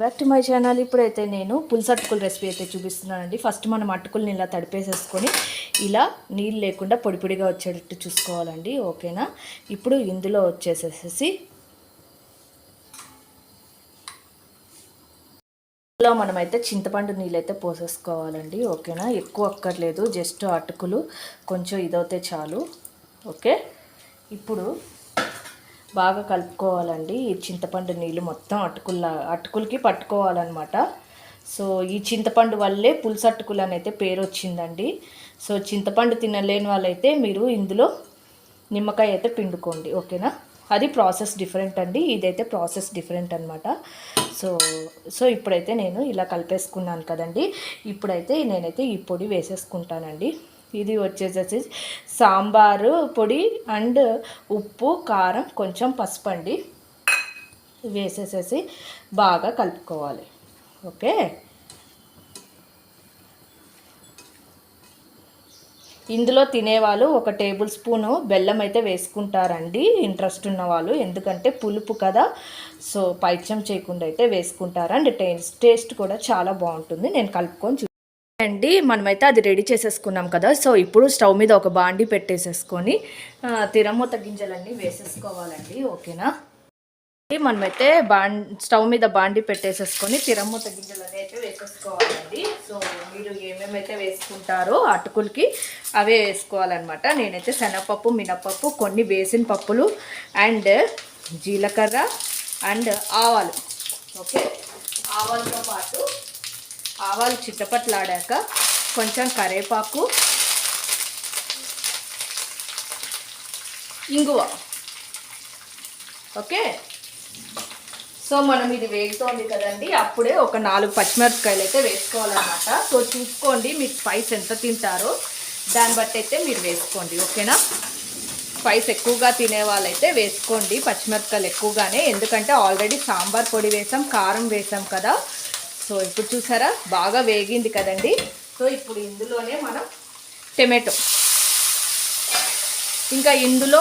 Back to my channel ఇప్పుడైతే నేను పులుసు అటుకుల రెసిపీ అయితే చూపిస్తున్నానండి. ఫస్ట్ మనం అటుకుల్ని ఇలా తడిపేసేసుకొని ఇలా నీళ్ళు లేకుండా పొడి పొడిగా వచ్చేటట్టు చూసుకోవాలండి. ఓకేనా? ఇప్పుడు ఇందులో వచ్చేసేసి ఇందులో మనమైతే చింతపండు నీళ్ళు అయితే పోసేసుకోవాలండి. ఓకేనా? ఎక్కువ అక్కర్లేదు జస్ట్ అటుకులు కొంచెం ఇదవుతే చాలు. ఓకే? ఇప్పుడు బాగా కలుపుకోవాలండి. ఈ చింతపండు నీళ్ళు మొత్తం అటుకుల్లా అటుకులకి పట్టుకోవాలన్నమాట. సో ఈ చింతపండు వల్లే పులుసు అటుకులు అని అయితే పేరు వచ్చిందండి సో చింతపండు తినలేని వాళ్ళైతే మీరు ఇందులో నిమ్మకాయ అయితే పిండుకోండి. ఓకేనా? అది ప్రాసెస్ డిఫరెంట్ అండి. ఇదైతే ప్రాసెస్ డిఫరెంట్ అనమాట సో సో ఇప్పుడైతే నేను ఇలా కలిపేసుకున్నాను కదండి. ఇప్పుడైతే నేనైతే ఈ పొడి వేసేసుకుంటానండి. ఇది వచ్చేసేసి సాంబారు పొడి అండ్ ఉప్పు కారం కొంచెం పసుపు అండి వేసేసేసి బాగా కలుపుకోవాలి. ఓకే? ఇందులో తినేవాళ్ళు ఒక టేబుల్ స్పూను బెల్లం అయితే వేసుకుంటారండి. ఇంట్రెస్ట్ ఉన్నవాళ్ళు ఎందుకంటే పులుపు కదా సో పైత్యం చేయకుండా అయితే వేసుకుంటారు. అండ్ టేస్ట్ టేస్ట్ కూడా చాలా బాగుంటుంది. నేను కలుపుకొని అండి మనమైతే అది రెడీ చేసేసుకున్నాం కదా. సో ఇప్పుడు స్టవ్ మీద ఒక బాండి పెట్టేసేసుకొని తిరమూత గింజలన్నీ వేసేసుకోవాలండి. ఓకేనా? మనమైతే బాం స్టవ్ మీద బాండి పెట్టేసేసుకొని తిరమూత గింజలన్నీ అయితే వేసేసుకోవాలండి. సో మీరు ఏమేమైతే వేసుకుంటారో అటుకులకి అవే వేసుకోవాలన్నమాట. నేనైతే శనగపప్పు మినపప్పు కొన్ని వేసిన పప్పులు అండ్ జీలకర్ర అండ్ ఆవాలు. ఓకే? ఆవాలతో పాటు ఆవాలు చిట్టపట్లాడాక కొంచెం కరేపాకు ఇంగువ. ఓకే? సో మనం ఇది వేగుతోంది కదండి అప్పుడే ఒక నాలుగు పచ్చిమిరపకాయలు అయితే వేసుకోవాలన్నమాట. సో చూసుకోండి మీకు స్పైస్ ఎంత తింటారో. దాన్ని బట్టి అయితే మీరు వేసుకోండి ఓకేనా? స్పైస్ ఎక్కువగా తినే వాళ్ళైతే వేసుకోండి పచ్చిమిరపకాయలు ఎక్కువగానే. ఎందుకంటే ఆల్రెడీ సాంబార్ పొడి వేసాం కారం వేసాం కదా. సో ఇప్పుడు చూసారా? బాగా వేగింది కదండి. సో ఇప్పుడు ఇందులోనే మనం టమాటో. ఇంకా ఇందులో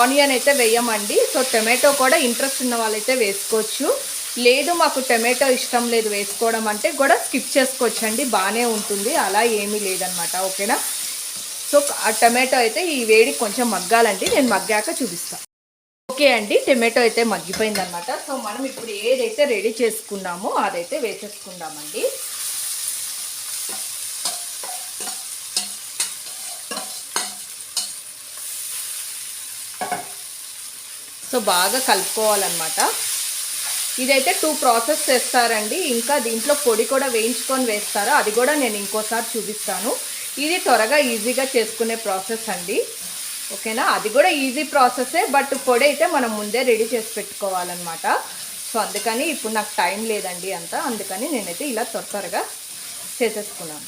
ఆనియన్ అయితే వేయమండి. సో టమాటో కూడా ఇంట్రెస్ట్ ఉన్న వాళ్ళైతే వేసుకోవచ్చు. లేదు మాకు టమాటో ఇష్టం లేదు వేసుకోవడం అంటే కూడా స్కిప్ చేసుకోవచ్చు అండి బాగానే ఉంటుంది. అలా ఏమీ లేదనమాట ఓకేనా? సో ఆ టమాటో అయితే ఈ వేడి కొంచెం మగ్గాలండి. నేను మగ్గాక చూపిస్తాను ఓకే అండి టమాటో అయితే మగ్గిపోయింది అనమాట సో మనం ఇప్పుడు ఏదైతే రెడీ చేసుకున్నామో అదైతే వేసేసుకుందామండి. సో బాగా కలుపుకోవాలన్నమాట. ఇదైతే టూ ప్రాసెస్ చేస్తారండి. ఇంకా దీంట్లో పొడి కూడా వేయించుకొని వేస్తారు? అది కూడా నేను ఇంకోసారి చూపిస్తాను. ఇది త్వరగా ఈజీగా చేసుకునే ప్రాసెస్ అండి. ఓకేనా? అది కూడా ఈజీ ప్రాసెసే బట్ పొడి అయితే మనం ముందే రెడీ చేసి పెట్టుకోవాలన్నమాట. సో అందుకని ఇప్పుడు నాకు టైం లేదండి అంత. అందుకని నేనైతే ఇలా త్వర త్వరగా చేసేసుకున్నాను.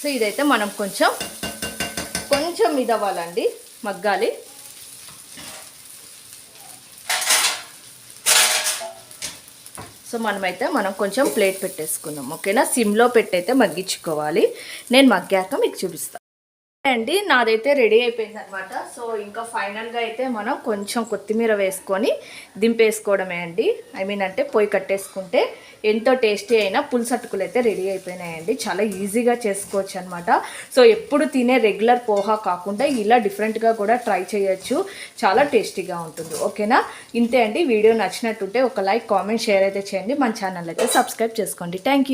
సో ఇదైతే మనం కొంచెం కొంచెం ఇది అవ్వాలండి మగ్గాలి. సో మనమైతే మనం కొంచెం ప్లేట్ పెట్టేసుకుందాం. ఓకేనా? సిమ్లో పెట్టయితే మగ్గించుకోవాలి. నేను మగ్గాక మీకు చూపిస్తాను అండి నాదైతే రెడీ అయిపోయింది అనమాట సో ఇంకా ఫైనల్గా అయితే మనం కొంచెం కొత్తిమీర వేసుకొని దింపేసుకోవడమే అండి. ఐ మీన్ అంటే పొయ్యి కట్టేసుకుంటే ఎంతో టేస్టీ అయినా పులుసట్టుకులు అయితే రెడీ అయిపోయినాయండి. చాలా ఈజీగా చేసుకోవచ్చు అనమాట సో ఎప్పుడు తినే రెగ్యులర్ పోహా కాకుండా ఇలా డిఫరెంట్గా కూడా ట్రై చేయొచ్చు. చాలా టేస్టీగా ఉంటుంది. ఓకేనా? ఇంతే అండి. వీడియో నచ్చినట్టుంటే ఒక లైక్ కామెంట్ షేర్ అయితే చేయండి. మన ఛానల్ అయితే సబ్స్క్రైబ్ చేసుకోండి. థ్యాంక్